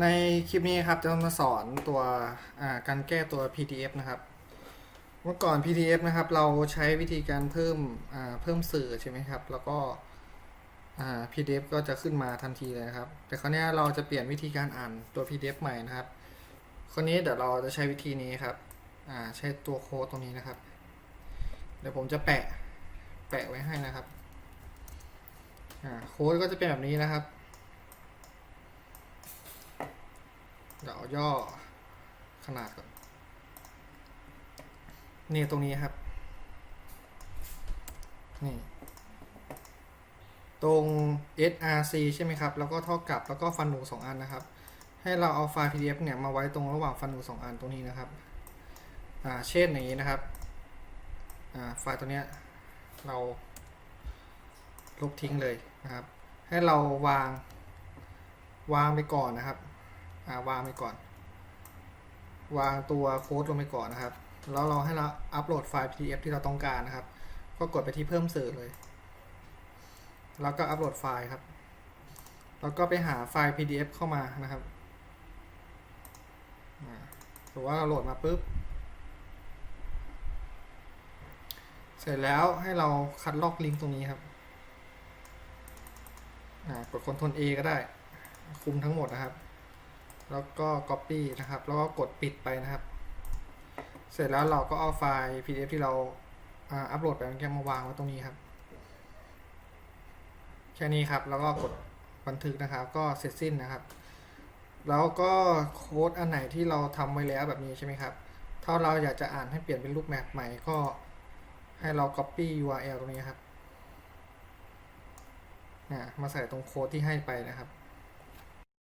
ในคลิปนี้ครับจะมาสอนตัวการแก้ตัว PDF นะครับ เมื่อก่อน PDF นะครับ เราใช้วิธีการเพิ่มเพิ่มสื่อใช่ไหมครับ แล้วก็ PDF ก็จะขึ้นมาทันทีเลยครับ แต่คราวนี้เราจะเปลี่ยนวิธีการอ่านตัว PDF ใหม่นะครับ คราวนี้เดี๋ยวเราจะใช้วิธีนี้ครับใช้ตัวโค้ดตรงนี้นะครับ เดี๋ยวผมจะแปะแปะไว้ให้นะครับโค้ดก็จะเป็นแบบนี้นะครับ เดี๋ยวเอาย่อขนาดก่อนนี่ตรงนี้ครับ นี่ ตรง src ใช่ไหมครับ แล้วก็เท่ากับแล้วก็ฟันหนูสองอันนะครับ ให้เราเอาไฟล์ pdf เนี่ยมาไว้ตรงระหว่างฟันหนูสองอันตรงนี้นะครับ อ่า เช่นอย่างนี้นะครับ อ่า ไฟล์ตัวเนี้ยเราลบทิ้งเลยนะครับ ให้เราวาง วางไปก่อนนะครับ วางไปก่อน วางตัวโค้ดลงไปก่อนนะครับ แล้วเราให้เราอัปโหลดไฟล์ PDF ที่เราต้องการนะครับ ก็กดไปที่เพิ่มสื่อเลย แล้วก็อัปโหลดไฟล์ครับ แล้วก็ไปหาไฟล์ PDF เข้ามานะครับหรือว่าเราโหลดมาปุ๊บ เสร็จแล้วให้เราคัดลอกลิงก์ตรงนี้ครับอ่ากด Ctrl A ก็ได้ คุมทั้งหมดนะครับ แล้วก็ Copy นะครับ แล้วก็กดปิดไปนะครับ เสร็จแล้วเราก็เอาไฟล์ PDF ที่เราอัปโหลดไปเมื่อกี้มาวางไว้ตรงนี้ครับ แค่นี้ครับแล้วก็กดบันทึกนะครับ ก็เสร็จสิ้นนะครับ แล้วก็โค้ดอันไหนที่เราทำไว้แล้วแบบนี้ใช่ไหมครับถ้าเราอยากจะอ่านให้เปลี่ยนเป็นรูปแมปใหม่ก็ให้เรา copy URL ตรงนี้ครับมาใส่ตรงโค้ดที่ให้ไปนะครับ